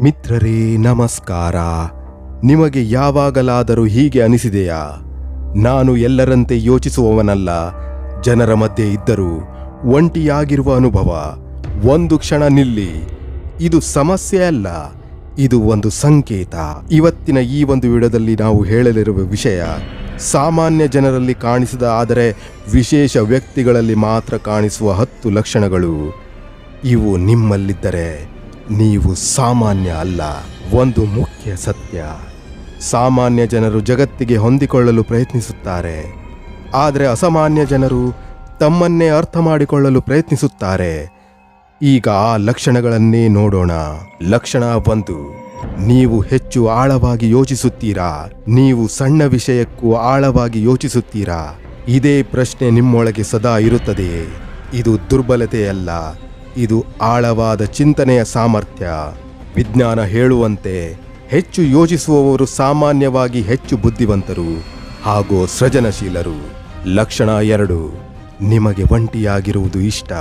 ಮಿತ್ರರೇ, ನಮಸ್ಕಾರ. ನಿಮಗೆ ಯಾವಾಗಲಾದರೂ ಹೀಗೆ ಅನಿಸಿದೆಯಾ? ನಾನು ಎಲ್ಲರಂತೆ ಯೋಚಿಸುವವನಲ್ಲ. ಜನರ ಮಧ್ಯೆ ಇದ್ದರೂ ಒಂಟಿಯಾಗಿರುವ ಅನುಭವ. ಒಂದು ಕ್ಷಣ ನಿಲ್ಲಿ. ಇದು ಸಮಸ್ಯೆ ಅಲ್ಲ. ಇದು ಒಂದು ಸಂಕೇತ. ಇವತ್ತಿನ ಈ ಒಂದು ವಿಡದಲ್ಲಿ ನಾವು ಹೇಳಲಿರುವ ವಿಷಯ, ಸಾಮಾನ್ಯ ಜನರಲ್ಲಿ ಕಾಣಿಸಿದ ಆದರೆ ವಿಶೇಷ ವ್ಯಕ್ತಿಗಳಲ್ಲಿ ಮಾತ್ರ ಕಾಣಿಸುವ ಹತ್ತು ಲಕ್ಷಣಗಳು. ಇವು ನಿಮ್ಮಲ್ಲಿದ್ದರೆ ನೀವು ಸಾಮಾನ್ಯ ಅಲ್ಲ, ಒಂದು ಮುಖ್ಯ ಸತ್ಯ. ಸಾಮಾನ್ಯ ಜನರು ಜಗತ್ತಿಗೆ ಹೊಂದಿಕೊಳ್ಳಲು ಪ್ರಯತ್ನಿಸುತ್ತಾರೆ. ಆದರೆ ಅಸಾಮಾನ್ಯ ಜನರು ತಮ್ಮನ್ನೇ ಅರ್ಥ ಮಾಡಿಕೊಳ್ಳಲು ಪ್ರಯತ್ನಿಸುತ್ತಾರೆ. ಈಗ ಆ ಲಕ್ಷಣಗಳನ್ನೇ ನೋಡೋಣ. ಲಕ್ಷಣ ಒಂದು, ನೀವು ಹೆಚ್ಚು ಆಳವಾಗಿ ಯೋಚಿಸುತ್ತೀರಾ? ನೀವು ಸಣ್ಣ ವಿಷಯಕ್ಕೂ ಆಳವಾಗಿ ಯೋಚಿಸುತ್ತೀರಾ? ಇದೇ ಪ್ರಶ್ನೆ ನಿಮ್ಮೊಳಗೆ ಸದಾ ಇರುತ್ತದೆಯೇ ಇದು ದುರ್ಬಲತೆಯಲ್ಲ ಇದು ಆಳವಾದ ಚಿಂತನೆಯ ಸಾಮರ್ಥ್ಯ. ವಿಜ್ಞಾನ ಹೇಳುವಂತೆ ಹೆಚ್ಚು ಯೋಚಿಸುವವರು ಸಾಮಾನ್ಯವಾಗಿ ಹೆಚ್ಚು ಬುದ್ಧಿವಂತರು ಹಾಗೂ ಸೃಜನಶೀಲರು. ಲಕ್ಷಣ ಎರಡು, ನಿಮಗೆ ಒಂಟಿಯಾಗಿರುವುದು ಇಷ್ಟ.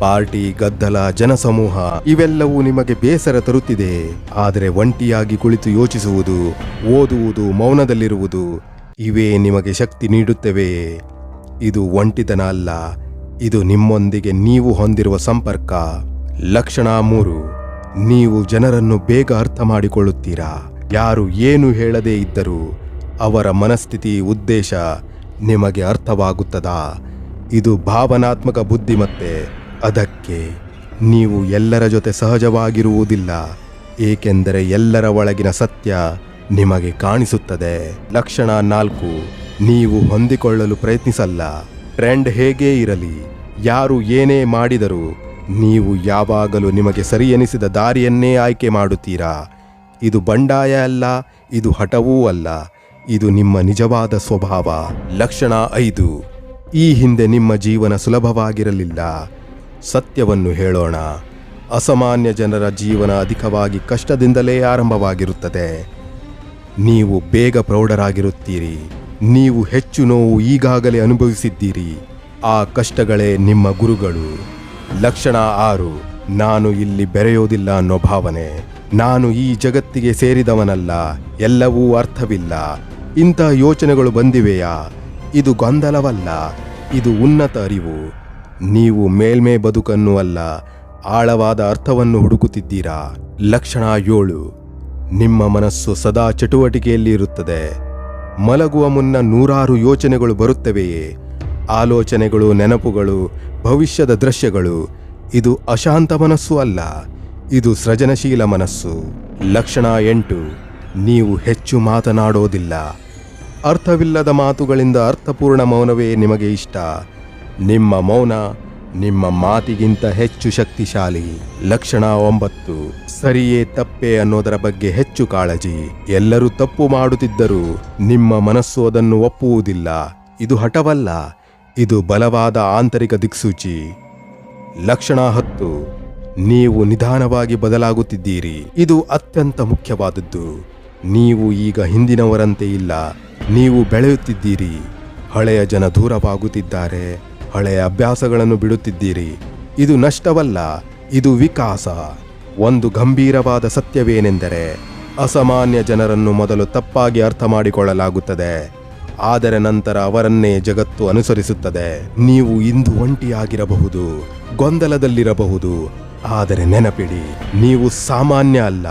ಪಾರ್ಟಿ, ಗದ್ದಲ, ಜನಸಮೂಹ ಇವೆಲ್ಲವೂ ನಿಮಗೆ ಬೇಸರ ತರುತ್ತಿದೆ. ಆದರೆ ಒಂಟಿಯಾಗಿ ಕುಳಿತು ಯೋಚಿಸುವುದು, ಓದುವುದು, ಮೌನದಲ್ಲಿರುವುದು, ಇವೇ ನಿಮಗೆ ಶಕ್ತಿ ನೀಡುತ್ತವೆ. ಇದು ಒಂಟಿತನ ಅಲ್ಲ ಇದು ನಿಮ್ಮೊಂದಿಗೆ ನೀವು ಹೊಂದಿರುವ ಸಂಪರ್ಕ. ಲಕ್ಷಣ ಮೂರು, ನೀವು ಜನರನ್ನು ಬೇಗ ಅರ್ಥ ಮಾಡಿಕೊಳ್ಳುತ್ತೀರಾ? ಯಾರು ಏನು ಹೇಳದೇ ಇದ್ದರೂ ಅವರ ಮನಸ್ಥಿತಿ ಉದ್ದೇಶ ನಿಮಗೆ ಅರ್ಥವಾಗುತ್ತದಾ? ಇದು ಭಾವನಾತ್ಮಕ ಬುದ್ಧಿಮತ್ತೆ ಅದಕ್ಕೆ ನೀವು ಎಲ್ಲರ ಜೊತೆ ಸಹಜವಾಗಿರುವುದಿಲ್ಲ, ಏಕೆಂದರೆ ಎಲ್ಲರ ಒಳಗಿನ ಸತ್ಯ ನಿಮಗೆ ಕಾಣಿಸುತ್ತದೆ. ಲಕ್ಷಣ ನಾಲ್ಕು, ನೀವು ಹೊಂದಿಕೊಳ್ಳಲು ಪ್ರಯತ್ನಿಸಲ್ಲ. ಟ್ರೆಂಡ್ ಹೇಗೇ ಇರಲಿ, ಯಾರು ಏನೇ ಮಾಡಿದರೂ ನೀವು ಯಾವಾಗಲೂ ನಿಮಗೆ ಸರಿ ಎನಿಸಿದ ದಾರಿಯನ್ನೇ ಆಯ್ಕೆ ಮಾಡುತ್ತೀರಾ? ಇದು ಬಂಡಾಯ ಅಲ್ಲ, ಇದು ಹಠವೂ ಅಲ್ಲ, ಇದು ನಿಮ್ಮ ನಿಜವಾದ ಸ್ವಭಾವ. ಲಕ್ಷಣ ಐದು, ಈ ಹಿಂದೆ ನಿಮ್ಮ ಜೀವನ ಸುಲಭವಾಗಿರಲಿಲ್ಲ. ಸತ್ಯವನ್ನು ಹೇಳೋಣ, ಅಸಾಮಾನ್ಯ ಜನರ ಜೀವನ ಅಧಿಕವಾಗಿ ಕಷ್ಟದಿಂದಲೇ ಆರಂಭವಾಗಿರುತ್ತದೆ. ನೀವು ಬೇಗ ಪ್ರೌಢರಾಗಿರುತ್ತೀರಿ. ನೀವು ಹೆಚ್ಚು ನೋವು ಈಗಾಗಲೇ ಅನುಭವಿಸಿದ್ದೀರಿ. ಆ ಕಷ್ಟಗಳೇ ನಿಮ್ಮ ಗುರುಗಳು. ಲಕ್ಷಣ ಆರು, ನಾನು ಇಲ್ಲಿ ಬೆರೆಯೋದಿಲ್ಲ ಅನ್ನೋ ಭಾವನೆ. ನಾನು ಈ ಜಗತ್ತಿಗೆ ಸೇರಿದವನಲ್ಲ, ಎಲ್ಲವೂ ಅರ್ಥವಿಲ್ಲ. ಇಂಥ ಯೋಚನೆಗಳು ಬಂದಿವೆಯಾ? ಇದು ಗೊಂದಲವಲ್ಲ, ಇದು ಉನ್ನತ ಅರಿವು. ನೀವು ಮೇಲ್ಮೆ ಬದುಕನ್ನು ಅಲ್ಲ, ಆಳವಾದ ಅರ್ಥವನ್ನು ಹುಡುಕುತ್ತಿದ್ದೀರಾ? ಲಕ್ಷಣ ಏಳು, ನಿಮ್ಮ ಮನಸ್ಸು ಸದಾ ಚಟುವಟಿಕೆಯಲ್ಲಿ ಇರುತ್ತದೆ. ಮಲಗುವ ಮುನ್ನ ನೂರಾರು ಯೋಚನೆಗಳು ಬರುತ್ತವೆಯೇ? ಆಲೋಚನೆಗಳು, ನೆನಪುಗಳು, ಭವಿಷ್ಯದ ದೃಶ್ಯಗಳು, ಇದು ಅಶಾಂತ ಮನಸ್ಸು ಅಲ್ಲ, ಇದು ಸೃಜನಶೀಲ ಮನಸ್ಸು. ಲಕ್ಷಣ ಎಂಟು, ನೀವು ಹೆಚ್ಚು ಮಾತನಾಡೋದಿಲ್ಲ. ಅರ್ಥವಿಲ್ಲದ ಮಾತುಗಳಿಂದ ಅರ್ಥಪೂರ್ಣ ಮೌನವೇ ನಿಮಗೆ ಇಷ್ಟ. ನಿಮ್ಮ ಮೌನ ನಿಮ್ಮ ಮಾತಿಗಿಂತ ಹೆಚ್ಚು ಶಕ್ತಿಶಾಲಿ. ಲಕ್ಷಣ ಒಂಬತ್ತು. ಸರಿಯೇ ತಪ್ಪೇ ಅನ್ನೋದರ ಬಗ್ಗೆ ಹೆಚ್ಚು ಕಾಳಜಿ. ಎಲ್ಲರೂ ತಪ್ಪು ಮಾಡುತ್ತಿದ್ದರೂ ನಿಮ್ಮ ಮನಸ್ಸು ಅದನ್ನು ಒಪ್ಪುವುದಿಲ್ಲ. ಇದು ಹಠವಲ್ಲ. ಇದು ಬಲವಾದ ಆಂತರಿಕ ದಿಕ್ಸೂಚಿ. ಲಕ್ಷಣ ಹತ್ತು. ನೀವು ನಿಧಾನವಾಗಿ ಬದಲಾಗುತ್ತಿದ್ದೀರಿ. ಇದು ಅತ್ಯಂತ ಮುಖ್ಯವಾದದ್ದು. ನೀವು ಈಗ ಹಿಂದಿನವರಂತೆ ಇಲ್ಲ. ನೀವು ಬೆಳೆಯುತ್ತಿದ್ದೀರಿ. ಹಳೆಯ ಜನ ದೂರವಾಗುತ್ತಿದ್ದಾರೆ. ಹಳೆಯ ಅಭ್ಯಾಸಗಳನ್ನು ಬಿಡುತ್ತಿದ್ದೀರಿ. ಇದು ನಷ್ಟವಲ್ಲ, ಇದು ವಿಕಾಸ. ಒಂದು ಗಂಭೀರವಾದ ಸತ್ಯವೇನೆಂದರೆ ಅಸಾಮಾನ್ಯ ಜನರನ್ನು ಮೊದಲು ತಪ್ಪಾಗಿ ಅರ್ಥ ಮಾಡಿಕೊಳ್ಳಲಾಗುತ್ತದೆ ಆದರೆ ನಂತರ ಅವರನ್ನೇ ಜಗತ್ತು ಅನುಸರಿಸುತ್ತದೆ. ನೀವು ಇಂದು ಒಂಟಿಯಾಗಿರಬಹುದು, ಗೊಂದಲದಲ್ಲಿರಬಹುದು. ಆದರೆ ನೆನಪಿಡಿ, ನೀವು ಸಾಮಾನ್ಯ ಅಲ್ಲ.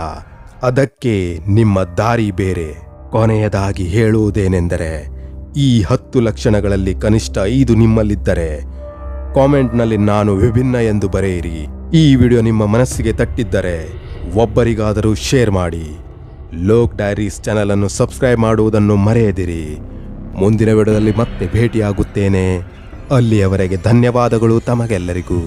ಅದಕ್ಕೆ ನಿಮ್ಮ ದಾರಿ ಬೇರೆ. ಕೊನೆಯದಾಗಿ ಹೇಳುವುದೇನೆಂದರೆ ಈ ಹತ್ತು ಲಕ್ಷಣಗಳಲ್ಲಿ ಕನಿಷ್ಠ ಐದು ನಿಮ್ಮಲ್ಲಿದ್ದರೆ ಕಾಮೆಂಟ್ನಲ್ಲಿ ನಾನು ವಿಭಿನ್ನ ಎಂದು ಬರೆಯಿರಿ. ಈ ವಿಡಿಯೋ ನಿಮ್ಮ ಮನಸ್ಸಿಗೆ ತಟ್ಟಿದ್ದರೆ ಒಬ್ಬರಿಗಾದರೂ ಶೇರ್ ಮಾಡಿ. ಲೋಕ್ ಡೈರೀಸ್ ಚಾನಲ್ ಅನ್ನು ಸಬ್ಸ್ಕ್ರೈಬ್ ಮಾಡುವುದನ್ನು ಮರೆಯದಿರಿ. ಮುಂದಿನ ವಿಡಿಯೋದಲ್ಲಿ ಮತ್ತೆ ಭೇಟಿಯಾಗುತ್ತೇನೆ. ಅಲ್ಲಿಯವರೆಗೆ ಧನ್ಯವಾದಗಳು ತಮಗೆಲ್ಲರಿಗೂ.